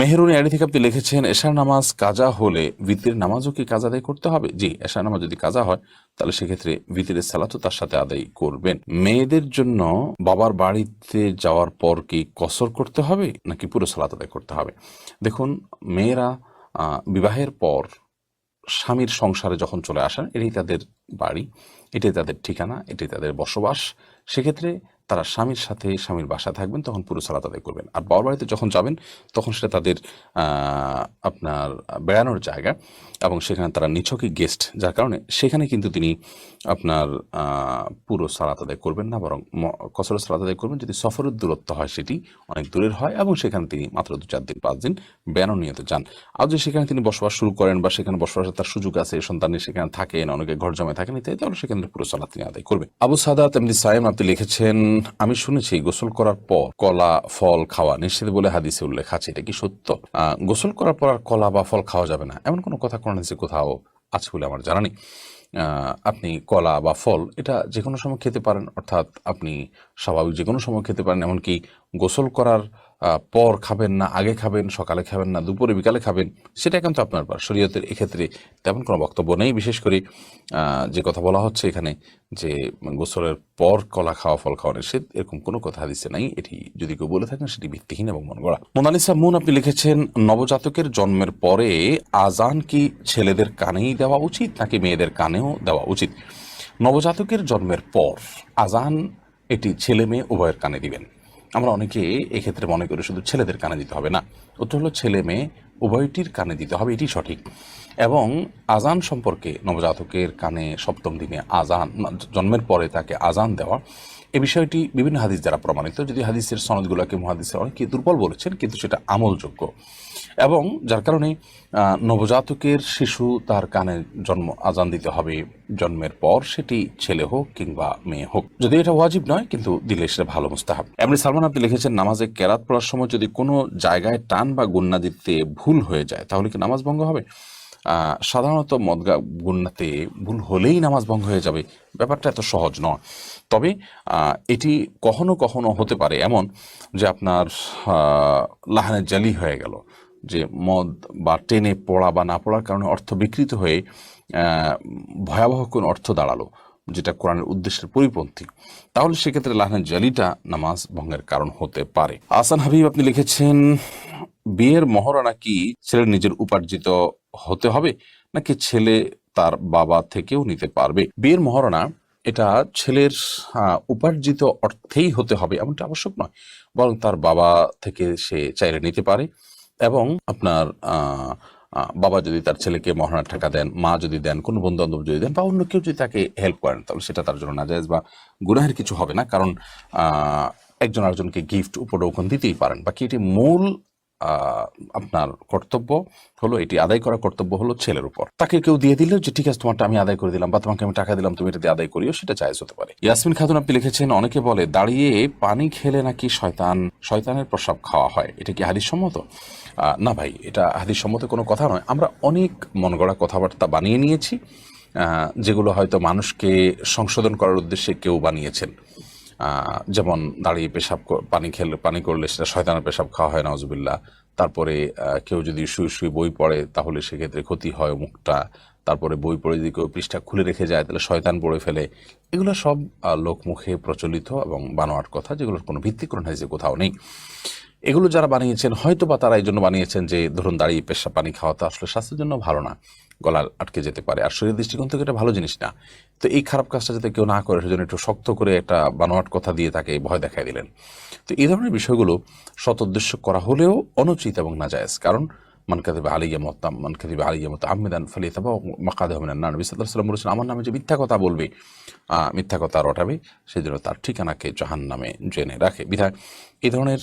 মেহরুনি ID থেকে আপনি লিখেছেন, এশার নামাজ কাজা হলে ভিতরের নামাজও কি কাজা আদায় করতে হবে? জি, এশার নামাজ যদি কাজা হয়, তাহলে সেক্ষেত্রে ভিতরের সালাতও তার সাথে আদায় করবেন। মেয়েদের জন্য বাবার বাড়িতে যাওয়ার পর কি কসর করতে হবে, নাকি পুরো সালাত আদায় করতে হবে? দেখুন, মেয়েরা বিবাহের পর স্বামীর সংসারে যখন চলে আসেন, এটাই তাদের বাড়ি, এটাই তাদের ঠিকানা, এটাই তাদের বসবাস। সেক্ষেত্রে তারা স্বামীর সাথে স্বামীর বাসা থাকবেন, তখন পুরো সালাত আদায় করবেন। আর বাবার বাড়িতে যখন যাবেন, তখন সেটা তাদের আপনার বেড়ানোর জায়গা এবং সেখানে তারা নিছকই গেস্ট যার কারণে সেখানে কিন্তু তিনি আপনার পুরো সালাত আদায় করবেন না, বরং ম- কসর সালাত আদায় করবেন। যদি সফরের দূরত্ব হয় সেটি অনেক দূরের হয় এবং সেখানে তিনি মাত্র দু চার দিন, পাঁচ দিন বেড়ানো নিয়ত যান। আর যদি সেখানে তিনি বসবাস শুরু করেন বা সেখানে বসবাসের তার সুযোগ আছে সন্তানের সেখানে থাকেন, অনেকে ঘর জমায় থাকেন, ইত্যাদি, তাহলে সেখানে পুরো সালাত তিনি আদায় করবেন। আবু সাদাত এমনি সাইম, আপনি লিখেছেন আমি শুনেছি গোসল করার পর কলা, ফল খাওয়া নিষেধ বলে হাদিসে উল্লেখ আছে, এটা কি সত্য? গোসল করার পর আর কলা বা ফল খাওয়া যাবে না, এমন কোনো কথা কোন হাদিসে কোথাও আছে বলে আমার জানা নেই। আপনি কলা বা ফল, এটা যে কোনো সময় খেতে পারেন, অর্থাৎ আপনি স্বাভাবিক যে কোনো সময় খেতে পারেন, এমনকি গোসল করার পর খাবেন না, আগে খাবেন, সকালে খাবেন না, দুপুরে, বিকালে খাবেন সেটা কিন্তু আপনার ব্যাপার। শরীয়তের এক্ষেত্রে তেমন কোনো বক্তব্য নেই, বিশেষ করে যে কথা বলা হচ্ছে এখানে যে, গোসলের পর কলা খাওয়া, ফল খাওয়া, নিষেধ, এরকম কোনো কথা হাদিসে নাই। এটি যদি কেউ বলে থাকেন, সেটি ভিত্তিহীন এবং মন গড়া। মোনালিসা মুন, আপনি লিখেছেন, নবজাতকের জন্মের পরে আজান কি ছেলেদের কানেই দেওয়া উচিত, নাকি মেয়েদের কানেও দেওয়া উচিত? নবজাতকের জন্মের পর আজান এটি ছেলে মেয়ে উভয়ের কানে দিবেন। আমরা অনেকে এক্ষেত্রে মনে করি শুধু ছেলেদের কানে দিতে হবে না। উত্তর হলো ছেলে মেয়ে উভয়টির কানে দিতে হবে, এটি সঠিক। এবং আজান সম্পর্কে নবজাতকের কানে সপ্তম দিনে আজান জন্মের পরে তাকে আজান দেওয়া, এ বিষয়টি বিভিন্ন হাদিস দ্বারা প্রমাণিত। যদি হাদিসের সনদগুলোকে মহাদিসের অনেকে দুর্বল বলেছেন, কিন্তু সেটা আমলযোগ্য। এবং যার কারণে নবজাতকের শিশু তার কানে জন্ম, আজান দিতে হবে। জন্মের পর সেটি ছেলে হোক কিংবা মেয়ে হোক। যদি এটা ওয়াজিব নয়, কিন্তু দিলে সেটা ভালো মুস্তাহাব। এমনি সালমান আপনি লিখেছেন, নামাজে কেরাত পড়ার সময় যদি কোনো জায়গায় টান বা গুন্না দিতে ভুল হয়ে যায়, তাহলে কি নামাজ ভঙ্গ হবে? সাধারণত মদগা, গুন্নাতে ভুল হলেই নামাজ ভঙ্গ হয়ে যাবে। ব্যাপারটা এত সহজ নয়। তবে এটি কখনো কখনো হতে পারে এমন যে আপনার লাহানের জালি হয়ে গেল। যে মদ বা টেনে পড়া বা না পড়ার কারণে অর্থ বিকৃত হয়ে ভয়াবহ কোন অর্থ দাঁড়াল, যেটা কোরআনের উদ্দেশ্যের পরিপন্থী। তাহলে সেক্ষেত্রে লাহানের জালিটা নামাজ ভঙ্গের কারণ হতে পারে। আসান হাবিব আপনি লিখেছেন, বিয়ের মহরানা কি ছেলের নিজের উপার্জিত হতে হবে, নাকি ছেলে তার বাবা থেকেও নিতে পারবে? বিয়ের মহারণা এটা ছেলের উপার্জিত অর্থেই হতে হবে, এমনটা আবশ্যক নয়। বরং তার বাবা থেকে সে চাইলে নিতে পারে। এবং আপনার বাবা যদি তার ছেলেকে মহানার টাকা দেন, মা যদি দেন, কোনো বন্ধু বান্ধব যদি দেন, বা অন্য কেউ যদি তাকে হেল্প করেন, তাহলে সেটা তার জন্য না যায় বা গুনাহের কিছু হবে না। কারণ একজন আরেকজনকে গিফট উপঢৌকন দিতেই পারেন। বাকি এটি মূল আপনার কর্তব্য হলো, এটি আদায় করা কর্তব্য হলো ছেলের উপর। তাকে কেউ দিয়ে দিলেও যে, ঠিক আছে, তোমারটা আমি আদায় করে দিলাম বা তোমাকে আমি টাকা দিলাম, তুমি এটা দিয়ে আদায় করিও, সেটা জায়েজ হতে পারে। ইয়াসমিন খাতুন আপনি লিখেছেন, অনেকে বলে, দাঁড়িয়ে পানি খেলে নাকি শয়তান, শয়তানের প্রসাব খাওয়া হয়? এটা কি হাদিস সম্মত না ভাই, এটা হাদিস সম্মত কোনো কথা নয়। আমরা অনেক মন গড়া কথাবার্তা বানিয়ে নিয়েছি যেগুলো হয়তো মানুষকে সংশোধন করার উদ্দেশ্যে কেউ বানিয়েছেন। যেমন দাঁড়িয়ে পেশাব পানি খেলে, পানি করলে সেটা শয়তানের পেশাব খাওয়া হয় নজবিল্লা তারপরে কেউ যদি শুয়ে শুয়ে বই পড়ে, তাহলে সেক্ষেত্রে ক্ষতি হয় মুখটা। তারপরে বই পড়ে যদি কেউ পৃষ্ঠা খুলে রেখে যায়, তাহলে শয়তান পড়ে ফেলে। এগুলো সব লোক লোকমুখে প্রচলিত এবং বানোয়ার কথা, যেগুলোর কোনো ভিত্তিকরণ হয়েছে কোথাও নেই। এগুলো যারা বানিয়েছেন হয়তো বা তারা এই জন্য বানিয়েছেন যে, ধরুন দাঁড়িয়ে পেশা পানি খাওয়া তো আসলে স্বাস্থ্যের জন্য ভালো না গলা আটকে যেতে পারে। আর শরীর দৃষ্টিকোণ থেকে এটা ভালো জিনিস না। তো এই খারাপ কাজটা যাতে কেউ না করে, সেজন্য একটু শক্ত করে একটা বানোয়াট কথা দিয়ে তাকে ভয় দেখায় দিলেন। তো এই ধরনের বিষয়গুলো সৎ উদ্দেশ্য করা হলেও অনুচিত এবং নাজায়জ। কারণ মান আলিয়া মতাম মান কাদিবা আলিয়া মত আহমেদান ফালি তাবা মাকাদে হমিনান না নবী আমার নামে যে মিথ্যা কথা বলবে মিথ্যা কথা রটাবে, সেজন্য তার ঠিকানাকে জাহান জেনে রাখে। বিধায় এই ধরনের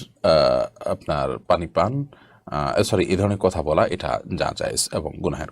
আপনার পানি পান সরি এই ধরনের কথা বলা এটা যা যায় এবং গুনাহের